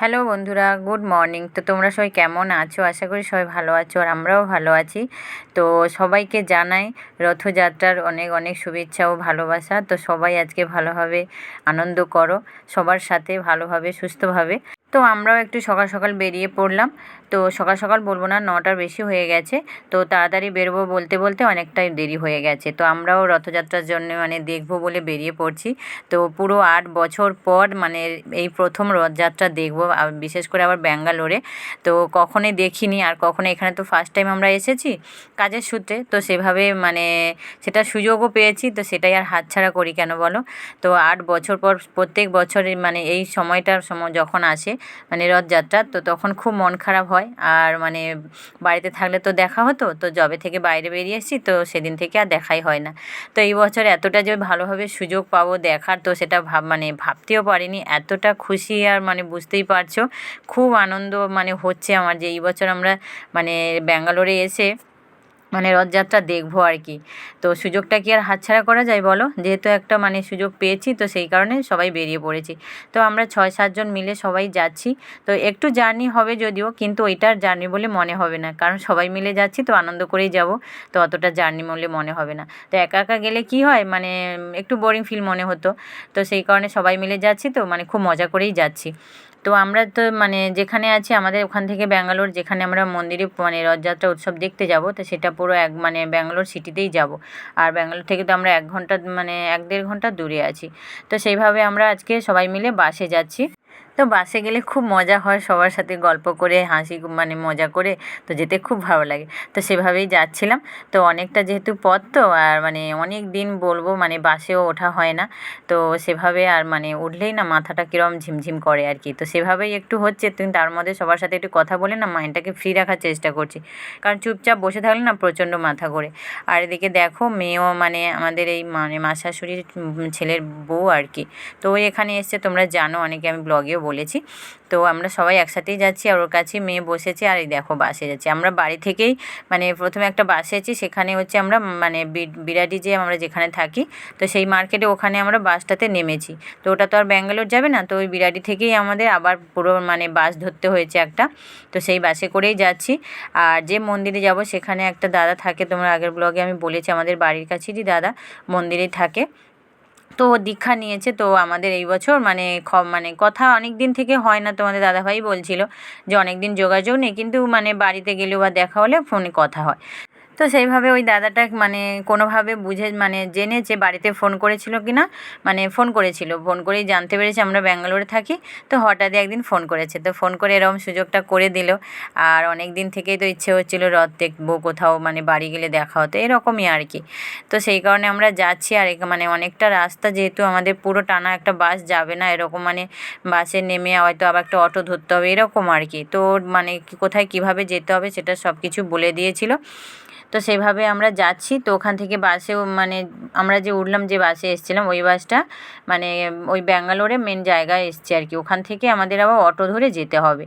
Hello বন্ধুরা, good morning. তো তোমরা সবাই কেমন আছো? আশা করি সবাই ভালো আছো আর আমরাও ভালো আছি। তো সবাইকে জানাই রথযাত্রার অনেক অনেক শুভেচ্ছা ও ভালোবাসা। তো সবাই আজকে ভালোভাবে আনন্দ করো, সবার সাথে ভালোভাবে, সুস্থভাবে। তো আমরাও একটু সকাল সকাল বেরিয়ে পড়লাম। তো সকাল সকাল বলব না, নটার বেশি হয়ে গেছে। তো তাড়াতাড়ি বেরোবো বলতে বলতে অনেকটাই দেরি হয়ে গেছে। তো আমরাও রথযাত্রার জন্য মানে দেখব বলে বেরিয়ে পড়ছি। তো পুরো আট বছর পর মানে এই প্রথম রথযাত্রা দেখব বিশেষ করে আবার ব্যাঙ্গালোরে। তো কখনোই দেখিনি আর কখনো এখানে তো ফার্স্ট টাইম আমরা এসেছি কাজের সূত্রে। তো সেভাবে মানে সেটা সুযোগও পেয়েছি, তো সেটাই আর হাতছাড়া করি কেন বলো? তো আট বছর পর প্রত্যেক বছরে মানে এই সময়টার সময় যখন আসে মানে রথযাত্রা, তো তখন খুব মন খারাপ হয়। আর মানে বাড়িতে থাকলে তো দেখা হতো, তো যবে থেকে বাইরে বেরিয়ে এসেছি, তো সেদিন থেকে আর দেখাই হয় না। তো এই বছর এতটা যে ভালোভাবে সুযোগ পাবো দেখার, তো সেটা ভাব মানে ভাবতেও পারিনি। এতটা খুশি আর মানে বুঝতেই পারছ, খুব আনন্দ মানে হচ্ছে আমার যে এই বছর আমরা মানে ব্যাঙ্গালোরে এসে মানে রথযাত্রা দেখব আর কি। তো সুযোগটা কি আর হাতছাড়া করা যায় বলো? যেহেতু একটা মানে সুযোগ পেয়েছি, তো সেই কারণে সবাই বেরিয়ে পড়েছি। তো আমরা ছয় সাতজন মিলে সবাই যাচ্ছি। তো একটু জার্নি হবে যদিও, কিন্তু ওইটার জার্নি বলে মনে হবে না। কারণ সবাই মিলে যাচ্ছি, তো আনন্দ করেই যাব, তো অতটা জার্নি বলে মনে হবে না। তো একা একা গেলে কি হয়? মানে একটু বোরিং ফিল মনে হতো। তো সেই কারণে সবাই মিলে যাচ্ছি, তো মানে খুব মজা করেই যাচ্ছি। তো আমরা তো মানে যেখানে আছি, আমাদের ওখান থেকে ব্যাঙ্গালোর, যেখানে আমরা মন্দিরে মানে রথযাত্রা উৎসব দেখতে যাব, তো সেটা পুরো এক মানে ব্যাঙ্গালোর সিটিতেই যাব। আর ব্যাঙ্গালোর থেকে তো আমরা এক ঘণ্টা মানে এক দেড় ঘণ্টা দূরে আছি। তো সেইভাবে আমরা আজকে সবাই মিলে বাসে যাচ্ছি। তো বাসে গেলে খুব মজা হয় সবার সাথে গল্প করে, হাসি মানে মজা করে, তো যেতে খুব ভালো লাগে। তো সেভাবেই যাচ্ছিলাম। তো অনেকটা যেহেতু পথ তো, আর মানে অনেক দিন বলব মানে বাসেও ওঠা হয় না। তো সেভাবে আর মানে উঠলেই না মাথাটা কীরকম ঝিমঝিম করে আর কি। তো সেভাবেই একটু হচ্ছে তুমি তার মধ্যে সবার সাথে একটু কথা বলে না মাইন্ডটাকে ফ্রি রাখার চেষ্টা করছি। কারণ চুপচাপ বসে থাকলে না প্রচণ্ড মাথা করে আর এদিকে দেখো মেয়েও মানে আমাদের এই মানে মা শাশুড়ির ছেলের বউ আর কি। তো এখানে এসছে, তোমরা জানো, অনেকে আমি ব্লগেও বলেছি। তো আমরা সবাই একসাথেই যাচ্ছি আর ওর কাছে মেয়ে বসেছে আর এই দেখো বাসে যাচ্ছি। আমরা বাড়ি থেকেই মানে প্রথমে একটা বাসে আছি সেখানে হচ্ছে আমরা মানে বিরাটি যে আমরা যেখানে থাকি, তো সেই মার্কেটে ওখানে আমরা বাসটাতে নেমেছি। তো ওটা তো আর ব্যাঙ্গালোর যাবে না, তো ওই বিরাটি থেকেই আমাদের আবার পুরো মানে বাস ধরতে হয়েছে একটা। তো সেই বাসে করেই যাচ্ছি। আর যে মন্দিরে যাব সেখানে একটা দাদা থাকে, তোমরা আগের ব্লগে আমি বলেছি আমাদের বাড়ির কাছেরই দাদা মন্দিরেই থাকে। তো দীক্ষা নিয়েছে, তো আমাদের এই বছর মানে খ মানে কথা অনেক দিন থেকে হয় না, তোমাদের দাদাভাই বলছিল যে অনেক দিন যোগাযোগ নেই, কিন্তু মানে বাড়িতে গেলেও বা দেখা হলে ফোনে কথা হয়। তো সেইভাবে ওই দাদাটা মানে কোনোভাবে বুঝে মানে জেনেছে বাড়িতে ফোন করেছিল কি না মানে ফোন করেছিল। ফোন করেই জানতে পেরেছে আমরা ব্যাঙ্গালোরে থাকি, তো হঠাৎই একদিন ফোন করেছে। তো ফোন করে এরকম সুযোগটা করে দিল। আর অনেক দিন থেকেই তো ইচ্ছে হচ্ছিল রথ দেখব, কোথাও মানে বাড়ি গেলে দেখা হতো, এরকমই আর কি। তো সেই কারণে আমরা যাচ্ছি আর মানে অনেকটা রাস্তা যেহেতু আমাদের পুরো টানা একটা বাস যাবে না, এরকম মানে বাসে নেমে হয়তো আবার একটা অটো ধরতে হবে, এরকম আর কি। তো মানে কোথায় কীভাবে যেতে হবে সেটা সব কিছু বলে দিয়েছিল। তো সেভাবে আমরা যাচ্ছি। তো ওখান থেকে বাসেও মানে আমরা যে উঠলাম যে বাসে এসেছিলাম, ওই বাসটা মানে ওই ব্যাঙ্গালোরে মেন জায়গায় এসছে আর কি। ওখান থেকে আমাদের আবার অটো ধরে যেতে হবে।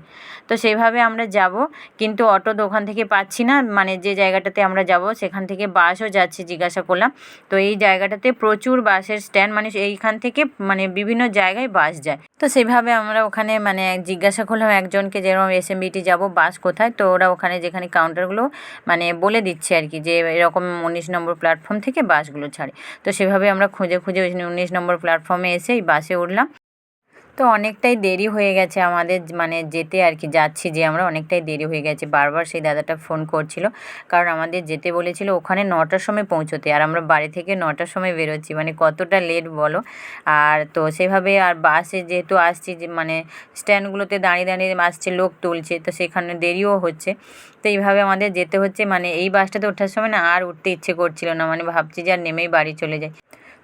তো সেইভাবে আমরা যাব। কিন্তু অটো তো ওখান থেকে পাচ্ছি না। মানে যে জায়গাটাতে আমরা যাব, সেখান থেকে বাসও যাচ্ছে জিজ্ঞাসা করলাম। তো এই জায়গাটাতে প্রচুর বাসের স্ট্যান্ড মানে এইখান থেকে মানে বিভিন্ন জায়গায় বাস যায়। তো সেভাবে আমরা ওখানে মানে জিজ্ঞাসা করলাম একজনকে যেরকম এসএমবিটি যাব, বাস কোথায়? তো ওরা ওখানে যেখানে কাউন্টারগুলো মানে বলে দিচ্ছে আর কি যে, এরকম উনিশ নম্বর প্ল্যাটফর্ম থেকে বাসগুলো ছাড়ে। তো সেভাবে আমরা খুঁজে খুঁজে উনিশ নম্বর প্ল্যাটফর্মে এসে এই বাসে উঠলাম। তো অনেকটাই দেরি হয়ে গেছে আমাদের মানে যেতে আর কি, যাচ্ছি যে আমরা, অনেকটাই দেরি হয়ে গেছে। বারবার সেই দাদাটা ফোন করছিল, কারণ আমাদের যেতে বলেছিল ওখানে নটার সময় পৌঁছতে, আর আমরা বাড়ি থেকে নটার সময় বেরোচ্ছি মানে কতটা লেট বলো? আর তো সেভাবে আর বাসে যেহেতু আসছি যে মানে স্ট্যান্ডগুলোতে দাঁড়িয়ে দাঁড়িয়ে আসছে, লোক তুলছে, তো সেখানে দেরিও হচ্ছে। তো এইভাবে আমাদের যেতে হচ্ছে মানে এই বাসটাতে ওঠার সময় না আর উঠতে ইচ্ছে করছিল না মানে ভাবছি যে আর নেমেই বাড়ি চলে যাই।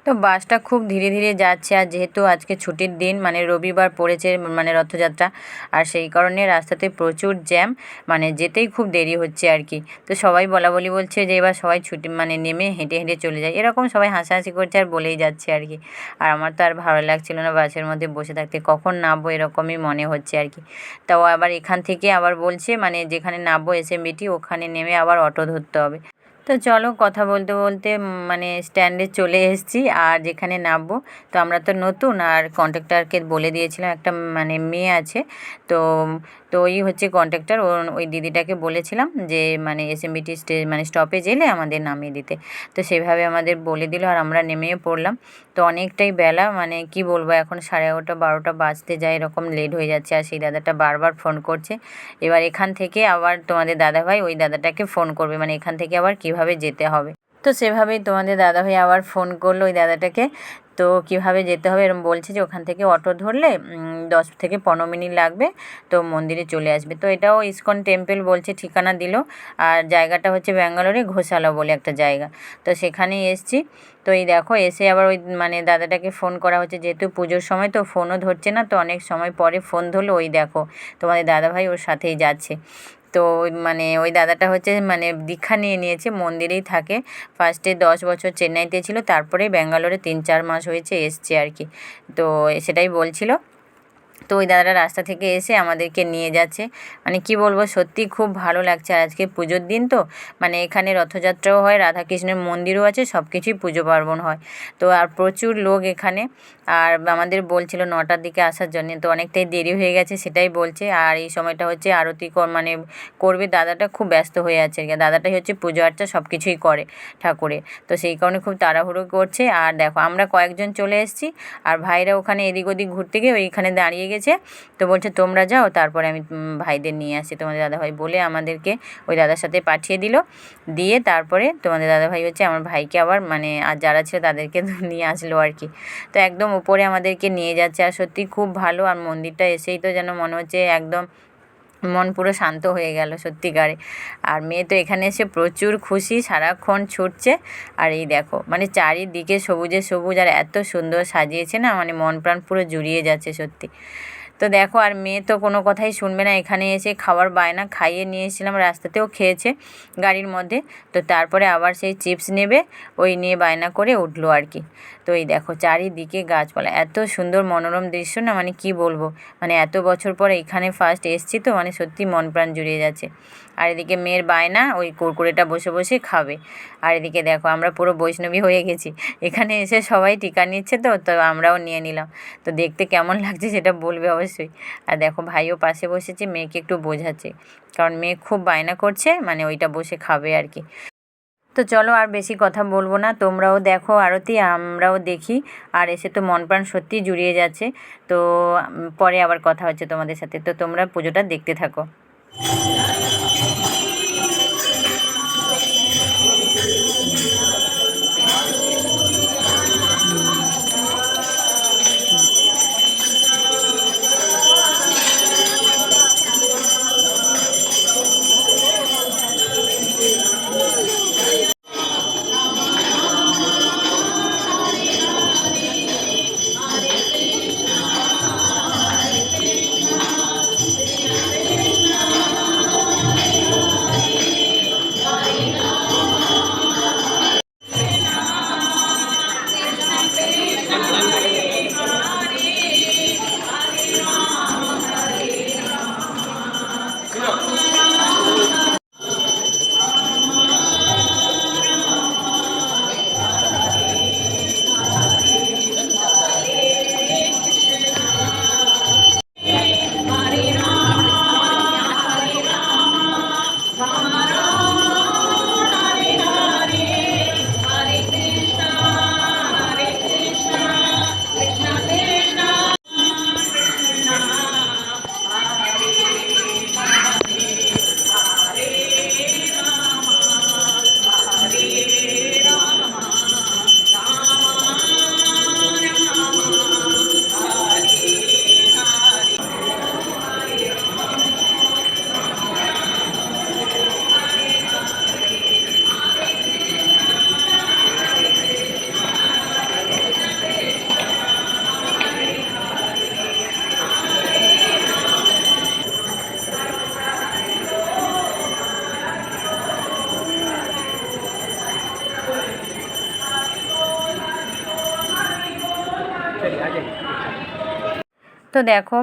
তো বাসটা খুব ধীরে ধীরে যাচ্ছে আর যেহেতু আজকে ছুটির দিন মানে রবিবার পড়েছে মানে রথযাত্রা, আর সেই কারণে রাস্তাতে প্রচুর জ্যাম মানে যেতেই খুব দেরি হচ্ছে আর কি। তো সবাই বলা বলি বলছে যে এবার সবাই ছুটি মানে নেমে হেঁটে হেঁটে চলে যায়। এরকম সবাই হাসাহাসি করছে আর বলেই যাচ্ছে আর কি। আর আমার তো আর ভালো লাগছিল না বাসের মধ্যে বসে থাকতে। কখন নামবো এরকমই মনে হচ্ছে আর কি। তাও আবার এখান থেকে আবার বলছে মানে যেখানে নামবো এসে মিটি ওখানে নেমে আবার অটো ধরতে হবে। তো চলো কথা বলতে বলতে মানে স্ট্যান্ডে চলে এসেছি আর যেখানে নামবো। তো আমরা তো নতুন আর কন্ট্রাক্টরকে বলে দিয়েছিলাম, একটা মানে মেয়ে আছে। তো তো ওই হচ্ছে কন্ট্রাক্টর ওই দিদিটাকে বলেছিলাম যে মানে এসএমবিটি স্টে মানে স্টপেজ এলে আমাদের নামিয়ে দিতে। তো সেভাবে আমাদের বলে দিল আর আমরা নেমেও পড়লাম। তো অনেকটাই বেলা মানে কি বলব, এখন সাড়ে এগারোটা, বারোটা বাজতে যায়, এরকম লেট হয়ে যাচ্ছে। আর সেই দাদাটা বারবার ফোন করছে। এবার এখান থেকে আবার তোমাদের দাদাভাই, ওই দাদাটাকে ফোন করবে। মানে এখান থেকে আবার কীভাবে যেতে হবে। তো সেভাবেই তোমাদের দাদাভাই আবার ফোন করল ওই দাদাটাকে। তো কীভাবে যেতে হবে এরকম বলছে যে ওখান থেকে অটো ধরলে দশ থেকে পনেরো মিনিট লাগবে, তো মন্দিরে চলে আসবে। তো এটাও ইসকন টেম্পল বলছে, ঠিকানা দিল। আর জায়গাটা হচ্ছে ব্যাঙ্গালোরে ঘোষালা বলে একটা জায়গা। তো সেখানেই এসছি। তো এই দেখো, এসে আবার ওই মানে দাদাটাকে ফোন করা হচ্ছে। যেহেতু পুজোর সময় তো ফোনও ধরছে না, তো অনেক সময় পরে ফোন ধরলো। ওই দেখো, তোমাদের দাদাভাই ওর সাথেই যাচ্ছে। তো মানে ওই দাদাটা হচ্ছে মানে দীক্ষা নিয়ে নিয়েছে, মন্দিরেই থাকে। ফার্স্টে দশ বছর চেন্নাইতে ছিল তারপরে ব্যাঙ্গালোরে তিন চার মাস হয়েছে এসছে আর কি। তো সেটাই বলছিল। তো ওই দাদাটা রাস্তা থেকে এসে আমাদেরকে নিয়ে যাচ্ছে। মানে কি বলব, সত্যি খুব ভালো লাগছে আজকে পুজোর দিন তো। মানে এখানে রথযাত্রাও হয়, রাধাকৃষ্ণের মন্দিরও আছে সব কিছুই পুজো পার্বণ হয়। তো আর প্রচুর লোক এখানে। আর আমাদের বলছিল নটার দিকে আসার জন্য, তো অনেকটাই দেরি হয়ে গেছে সেটাই বলছে। আর এই সময়টা হচ্ছে আরতি মানে করবে দাদাটা খুব ব্যস্ত হয়ে আছে দাদাটাই হচ্ছে পুজো আর্চা সব কিছুই করে ঠাকুরে। তো সেই কারণে খুব তাড়াহুড়ো করছে। আর দেখো, আমরা কয়েকজন চলে এসেছি। আর ভাইরা ওখানে এদিক ওদিক ঘুরতে গিয়ে ওইখানে দাঁড়িয়ে গেছে। তো বলছে, তোমরা যাও, তারপরে আমি ভাইদের নিয়ে আসি তোমাদের দাদাভাই বলে আমাদেরকে ওই দাদার সাথে পাঠিয়ে দিল। দিয়ে তারপরে তোমাদের দাদাভাই হচ্ছে আমার ভাইকে আবার মানে আর যারা ছিল তাদেরকে নিয়ে আসলো আর কি। তো একদম উপরে আমাদেরকে নিয়ে যাচ্ছে। আর সত্যি খুব ভালো। আর মন্দিরটা এসেই তো যেন মনে হচ্ছে একদম মন পুরো শান্ত হয়ে গেল সত্যিকারে। আর মেয়ে তো এখানে এসে প্রচুর খুশি, সারাক্ষণ ছুটছে। আর এই দেখো মানে চারিদিকে সবুজে সবুজ আর এত সুন্দর সাজিয়েছে না মানে মন প্রাণ পুরো জুড়িয়ে যাচ্ছে সত্যি। তো দেখো, আর মেয়ে তো কোনো কথাই শুনবে না, এখানে এসে খাওয়ার বায়না খাইয়ে নিয়ে এসেছিলাম, রাস্তাতেও খেয়েছে গাড়ির মধ্যে। তো তারপরে আবার সেই চিপস নেবে, ওই নিয়ে বায়না করে উঠল আর কি। তো এই দেখো চারিদিকে গাছপালা। এত সুন্দর মনোরম দৃশ্য না মানে কি বলব? মানে এত বছর পরে এখানে ফার্স্ট এসছি তো মানে সত্যি মন প্রাণ জুড়িয়ে যাচ্ছে। আর এদিকে মেয়ের বায়না, ওই কুরকুরেটা বসে বসে খাবে। আর এদিকে দেখো আমরা পুরো বৈষ্ণবী হয়ে গেছি। এখানে এসে সবাই টিকা নিচ্ছে তো তো আমরাও নিয়ে নিলাম। তো দেখতে কেমন লাগছে সেটা বলবে অবশ্যই। আর দেখো ভাইও পাশে বসেছে, মেয়েকে একটু বোঝাচ্ছে। কারণ মেয়ে খুব বায়না করছে মানে ওইটা বসে খাবে আর কি। তো চলো আর বেশি কথা বলব না। তোমরাও দেখো আরতি, আমরাও দেখি। আর এসে তো মন প্রাণ সত্যি জুড়িয়ে যাচ্ছে। তো পরে আবার কথা হচ্ছে তোমাদের সাথে। তো তোমরা পুজোটা দেখতে থাকো। তো দেখো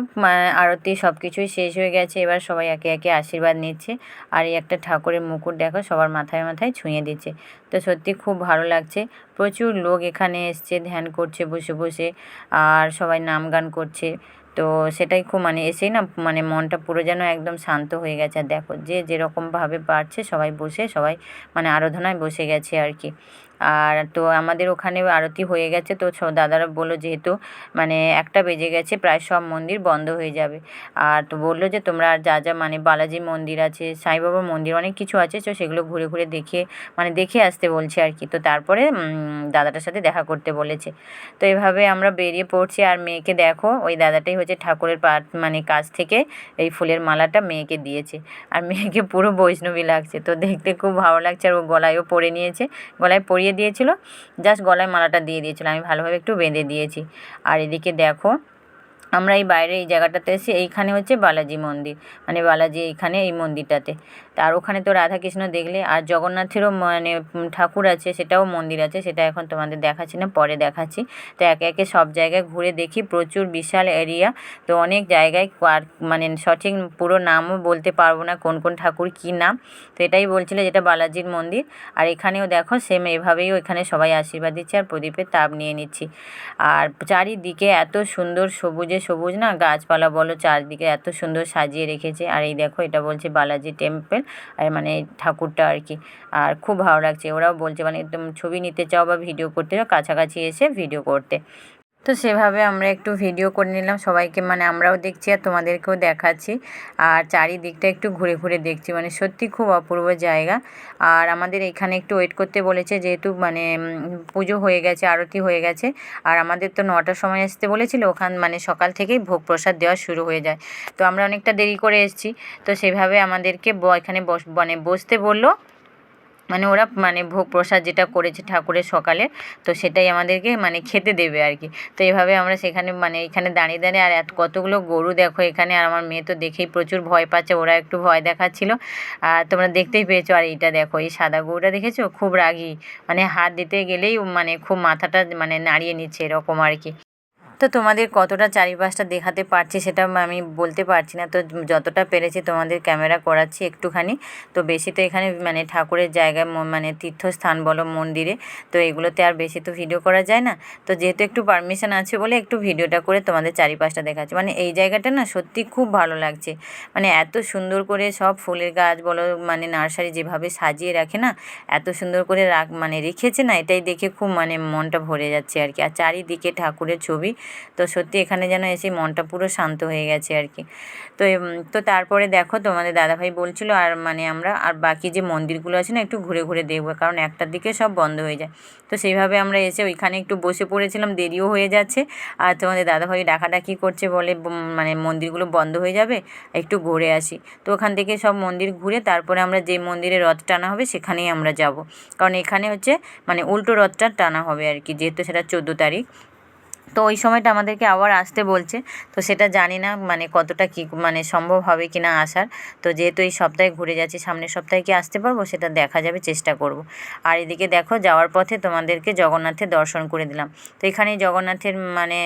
আরতি সব কিছুই শেষ হয়ে গেছে। এবার সবাই একে একে আশীর্বাদ নিচ্ছে। আর এই একটা ঠাকুরের মুকুট দেখো, সবার মাথায় মাথায় ছুঁয়ে দিচ্ছে। তো সত্যি খুব ভালো লাগছে। প্রচুর লোক এখানে এসছে, ধ্যান করছে, বসে বসে, আর সবাই নাম গান করছে। তো সেটাই খুব মানে এসেই না মানে মনটা পুরো যেন একদম শান্ত হয়ে গেছে। আর দেখো, যে যেরকমভাবে পারছে সবাই বসে, সবাই মানে আরাধনায় বসে গেছে আর কি। আর তো আমাদের ওখানে আরতি হয়ে গেছে। তো দাদারা বলল যেহেতু মানে একটা বেজে গেছে, প্রায় সব মন্দির বন্ধ হয়ে যাবে। আর তো বলল যে তোমরা আর যা যা মানে বালাজি মন্দির আছে, সাই বাবার মন্দির অনেক কিছু আছে, তো সেগুলো ঘুরে ঘুরে দেখে মানে দেখে আসতে বলছে আর কি। তো তারপরে দাদাটার সাথে দেখা করতে বলেছে। তো এভাবে আমরা বেরিয়ে পড়ছি আর মেয়েকে দেখো, ওই দাদাটাই হচ্ছে ঠাকুরের পা মানে কাছ থেকে এই ফুলের মালাটা মেয়েকে দিয়েছে। আর মেয়েকে পুরো বৈষ্ণবী লাগছে। তো দেখতে খুব ভালো লাগছে আর ও গলায়ও পরে নিয়েছে। গলায় পরিয়ে দিয়েছিল। জাস্ট গলায় মালাটা দিয়ে দিয়েছিল। আমি ভালোভাবে একটু বেঁধে দিয়েছি। আর এদিকে দেখো আমরা এই বাইরে এই জায়গাটাতে এসে এইখানে হচ্ছে বালাজি মন্দির। মানে বালাজি এইখানে এই মন্দিরটাতে। আর ওখানে তো রাধাকৃষ্ণ দেখলে, আর জগন্নাথেরও মানে ঠাকুর আছে, সেটাও মন্দির আছে, সেটা এখন তোমাদের দেখাচ্ছি না, পরে দেখাচ্ছি। তো একে একে সব জায়গায় ঘুরে দেখি, প্রচুর বিশাল এরিয়া। তো অনেক জায়গায় মানে সঠিক পুরো নামও বলতে পারব না, কোন কোন ঠাকুর কী নাম। তো এটাই বলছিল যেটা বালাজির মন্দির। আর এখানেও দেখো সেম এভাবেই এখানে সবাই আশীর্বাদ দিচ্ছে আর প্রদীপের তাপ নিয়ে নিচ্ছি। আর চারিদিকে এত সুন্দর সবুজে সবুজ না? গাছপালা বলো, চারদিকে এত সুন্দর সাজিয়ে রেখেছে। আর এই দেখো, এটা বলছে বালাজি টেম্পেল। আর মানে ঠাকুরটা আর কি। আর খুব ভালো লাগছে। ওরাও বলছে মানে একদম ছবি নিতে চাও বা ভিডিও করতে চাও, কাছাকাছি এসে ভিডিও করতে। তো সেভাবে আমরা একটু ভিডিও করে নিলাম। সবাইকে মানে আমরাও দেখছি আর তোমাদেরকেও দেখাচ্ছি। আর চারিদিকটা একটু ঘুরে ঘুরে দেখছি। মানে সত্যি খুব অপূর্ব জায়গা। আর আমাদের এখানে একটু ওয়েট করতে বলেছে যেহেতু মানে পুজো হয়ে গেছে, আরতি হয়ে গেছে। আর আমাদের তো নটার সময় আসতে বলেছিল। ওখান মানে সকাল থেকেই ভোগ প্রসাদ দেওয়া শুরু হয়ে যায়। তো আমরা অনেকটা দেরি করে এসেছি। তো সেভাবে আমাদেরকে এখানে বস মানে বসতে বলল। মানে ওরা মানে ভোগ প্রসাদ যেটা করেছে ঠাকুরের সকালে, তো সেটাই আমাদেরকে মানে খেতে দেবে আর কি। তো এভাবে আমরা সেখানে মানে এখানে দাঁড়িয়ে দাঁড়িয়ে আর এত কতগুলো গরু দেখো এখানে, আর আমার মেয়ে তো দেখেই প্রচুর ভয় পাচ্ছে, ওরা একটু ভয় দেখাচ্ছিল। আর তোমরা দেখতেই পেয়েছ, আর এইটা দেখো, এই সাদা গরুটা দেখেছ? খুব রাগী মানে হাত দিতে গেলেই মানে খুব মাথাটা মানে নাড়িয়ে নিচ্ছে এরকম আর কি। তো তোমাদের কতটা চারিপাশটা দেখাতে পারছি সেটা আমি বলতে পারছি না। তো যতটা পেরেছি তোমাদের ক্যামেরা করাচ্ছি একটুখানি। তো বেশি তো এখানে মানে ঠাকুরের জায়গায় মানে তীর্থস্থান বলো মন্দিরে, তো এগুলোতে আর বেশি তো ভিডিও করা যায় না। তো যেহেতু একটু পারমিশন আছে বলে একটু ভিডিওটা করে তোমাদের চারিপাশটা দেখাচ্ছি। মানে এই জায়গাটা না সত্যি খুব ভালো লাগছে। মানে এত সুন্দর করে সব ফুলের গাছ বলো মানে নার্সারি যেভাবে সাজিয়ে রাখে না, এত সুন্দর করে রাখ মানে রেখেছে না, এটাই দেখে খুব মানে মনটা ভরে যাচ্ছে আর কি। আর চারিদিকে ঠাকুরের ছবি তো সত্যি এখানে যেন এসে মনটা পুরো শান্ত হয়ে গেছে আর কি। তো তো তারপরে দেখো তোমাদের দাদাভাই বলছিল, আর মানে আমরা, আর বাকি যে মন্দিরগুলো আছে না, একটু ঘুরে ঘুরে দেখব, কারণ একটার দিকে সব বন্ধ হয়ে যায়। তো সেইভাবে আমরা এসে ওইখানে একটু বসে পড়েছিলাম, দেরিও হয়ে যাচ্ছে। আর তোমাদের দাদাভাই ডাকাডাকি করছে বলে মানে মন্দিরগুলো বন্ধ হয়ে যাবে, একটু ঘুরে আসি। তো ওখান থেকে সব মন্দির ঘুরে তারপরে আমরা যে মন্দিরে রথ টানা হবে, সেখানেই আমরা যাব। কারণ এখানে হচ্ছে মানে উল্টো রথটা টানা হবে আর কি, যেহেতু সেটা চোদ্দ তারিখ। তো ওই সময়টা আমাদেরকে আবার আসতে বলছে। তো সেটা জানি না মানে কতটা কি মানে সম্ভব হবে কি না আসার। তো যেহেতু এই সপ্তাহে ঘুরে যাচ্ছি, সামনের সপ্তাহে কি আসতে পারব সেটা দেখা যাবে, চেষ্টা করব। আর এদিকে দেখো, যাওয়ার পথে তোমাদেরকে জগন্নাথের দর্শন করে দিলাম। তো এখানে জগন্নাথের মানে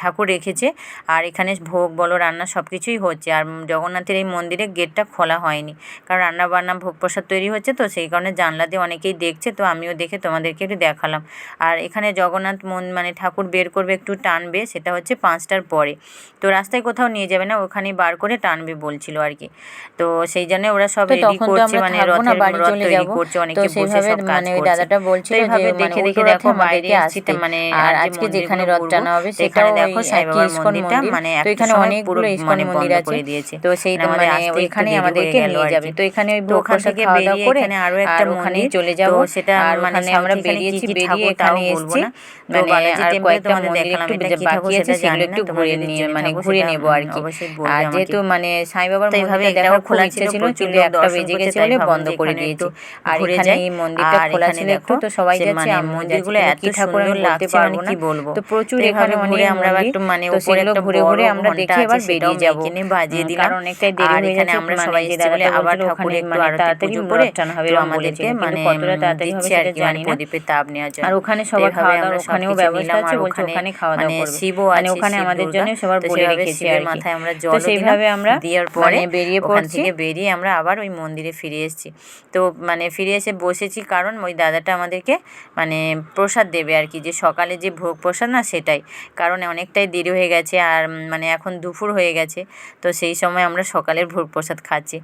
ঠাকুর রেখেছে। আর এখানে ভোগ, বলো, রান্না সব কিছুই হচ্ছে। আর জগন্নাথের এই মন্দিরের গেটটা খোলা হয়নি। কারণ রান্না বান্না ভোগ প্রসাদ তৈরি হচ্ছে তো, সেই কারণে জানলা দিয়ে অনেকেই দেখছে। তো আমিও দেখে তোমাদেরকে একটু দেখালাম। আর এখানে জগন্নাথ মন মানে ঠাকুর বের করবে একটু টানবে সেটা হচ্ছে পাঁচটার পরে। তো রাস্তায় কোথাও নিয়ে যাবে না ওখানেই বার করে টানবে বলছিল আর কি। তো সেই জন্য ওরা সব রেডি করছে মানে রথের রথ তৈরি করছে অনেকে বসে সব কাজ মানে করছে। দাদাটা বলছিল যে দেখে মানে দেখে দেখো বাইরে আসতে। মানে আর আজকে যেখানে রথ টানা হবে তো এখানে দেখো ওই সাই বাবার মন্দিরটা মানে তো এখানে অনেকগুলো ইস্কন মানে মন্দির আছে। তো সেই মানে একটু ওইখানে আমাদেরকে নিয়ে যাবে। তো এখানে ওই ভোগ প্রসাদ থেকে খাওয়া দাওয়া বেরিয়ে করে এখানে আরও একটা মন্দির, চলে যাব। সেটা আর মানে আমরা বেরিয়েছি বেরিয়ে এখানে এসেছি মানে আর কয়েকটা মন্দির একটু বাকি আছে সেগুলো একটু তোমরা ঘুরে নিয়ে মানে থাকো ঘুরে সেটা, আর কি আর যেহেতু মানে সাই বাবার এইভাবে খুব খোলা ছিল, লোক একটা বেজে গেছে বলে বন্ধ করে দিয়েছি। আর এখানে এই মন্দিরটা খোলা ছিল একটু তো সবাই যাচ্ছে মানে মন্দিরগুলো এত ঠাকুর আমি লাগছে পারব মানে না। কি বলব। তো প্রচুর এখানে অনেক ঘুরে আমরা একটু মানে তো উপরে একটা ঘুরে ঘুরে আমরা দেখে এবার বেরিয়ে যাব। নিয়ে বাজিয়ে দিলাম। কারণ অনেকটাই দেরি হয়ে গেছে, আমরা মানে সবাই যে এসেছি বলে আবার ঠাকুরে একটু মানে আরতি তাড়াতাড়ি পুজো রথ হবে আমাদেরকে মানে কতটা তাড়াতাড়ি হবে সেটা আর কি মানে জানি না। প্রদীপে তাপ নেওয়ার জন্য আর ওখানে তো সবার খাওয়া দাওয়ার ওখানেও ব্যবস্থা আছে আর বলছে ওখানে খাওয়া দাওয়া মানে করবে মানে আছে, ওখানে শিব আমাদের। জন্য সবার বলে রেখেছি আর। মাথায় আমরা দিলাম। সেইভাবে আমরা দেওয়ার পরে মানে বেরিয়ে ওখান পড়ছি থেকে বেরিয়ে আমরা আবার ওই মন্দিরে ফিরে এসেছি তো মানে ফিরে এসে বসেছি কারণ ওই দাদাটা আমাদেরকে মানে প্রসাদ দেবে আর কি যে সকালে যে ভোগ প্রসাদ না সেটাই কারণ অনেকটাই দেরি হয়ে গেছে আর মানে এখন দুপুর হয়ে গেছে তো সেই সময় আমরা সকালের ভোগ প্রসাদ খাচ্ছি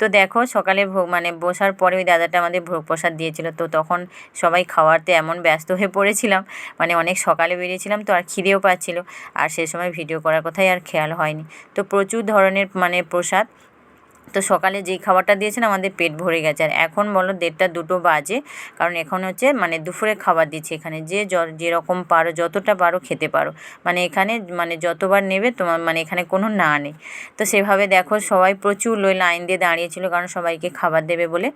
তো দেখো সকালে ভোগ মানে বসার পরে ওই দাদাটা আমাদের ভোগ প্রসাদ দিয়েছিল তো তখন সবাই খাওয়াতে এমন ব্যস্ত হয়ে পড়েছিলাম মানে অনেক সকালে বেরিয়েছিলাম তো আর খিদেও পাচ্ছিল। আর সে সময় ভিডিও করার কথাই আর খেয়াল হয়নি। তো প্রচুর ধরনের মানে প্রসাদ তো সকালে যেই খাবারটা দিয়েছেন আমাদের পেট ভরে গেছে। আর এখন বলো দেড়টা দুটো বাজে, কারণ এখন হচ্ছে মানে দুপুরে খাবার দিচ্ছে এখানে। যে যেরকম পারো, যতটা পারো খেতে পারো। মানে এখানে মানে যতবার নেবে তোমার মানে এখানে কোনো না নেই। তো সেভাবে দেখো সবাই প্রচুর লই লাইন দিয়ে দাঁড়িয়েছিল কারণ সবাইকে খাবার দেবে বলে।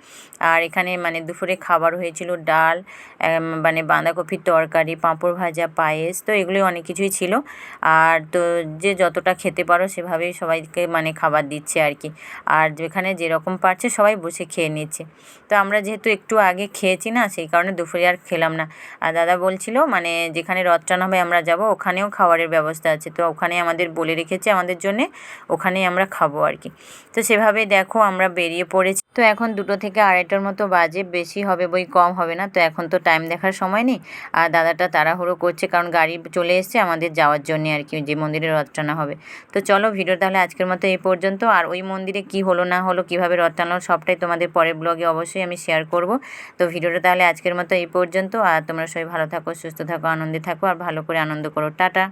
আর এখানে মানে দুপুরে খাবার হয়েছিল ডাল মানে বাঁধাকপির তরকারি, পাঁপড় ভাজা, পায়েস, তো এগুলি অনেক কিছুই ছিল। আর তো যে যতটা খেতে পারো সেভাবেই সবাইকে মানে খাবার দিচ্ছে আর কি। আর যেখানে যেরকম পারছে সবাই বসে খেয়ে নিচ্ছে। তো আমরা যেহেতু একটু আগে খেয়েছি না, সেই কারণে দুপুরে আর খেলাম না। আর দাদা বলছিল মানে যেখানে রথ টানা হবে আমরা যাব, ওখানেও খাবারের ব্যবস্থা আছে। তো ওখানে আমাদের বলে রেখেছে আমাদের জন্যে, ওখানেই আমরা খাব আর কি। তো সেভাবে দেখো আমরা বেরিয়ে পড়েছি। তো এখন দুটো থেকে আড়াইটার মতো বাজে, বেশি হবে বই, কম হবে না। তো এখন তো টাইম দেখার সময় নেই। আর দাদাটা তাড়াহুড়ো করছে, কারণ গাড়ি চলে এসছে আমাদের যাওয়ার জন্যে আর কি, যে মন্দিরে রথ টানা হবে। তো চলো ভিডিও তাহলে আজকের মতো এই পর্যন্ত। আর ওই মন্দিরে কি হলো না হলো, কীভাবে রথ টানলো, সবটাই তোমাদের পরের ব্লগে অবশ্যই আমি শেয়ার করব। তো ভিডিওটা তাহলে আজকের মতো এই পর্যন্ত, আর তোমরা সবাই ভালো থাকো, সুস্থ থাকো, আনন্দে থাকো, আর ভালো করে আনন্দ করো। টাটা!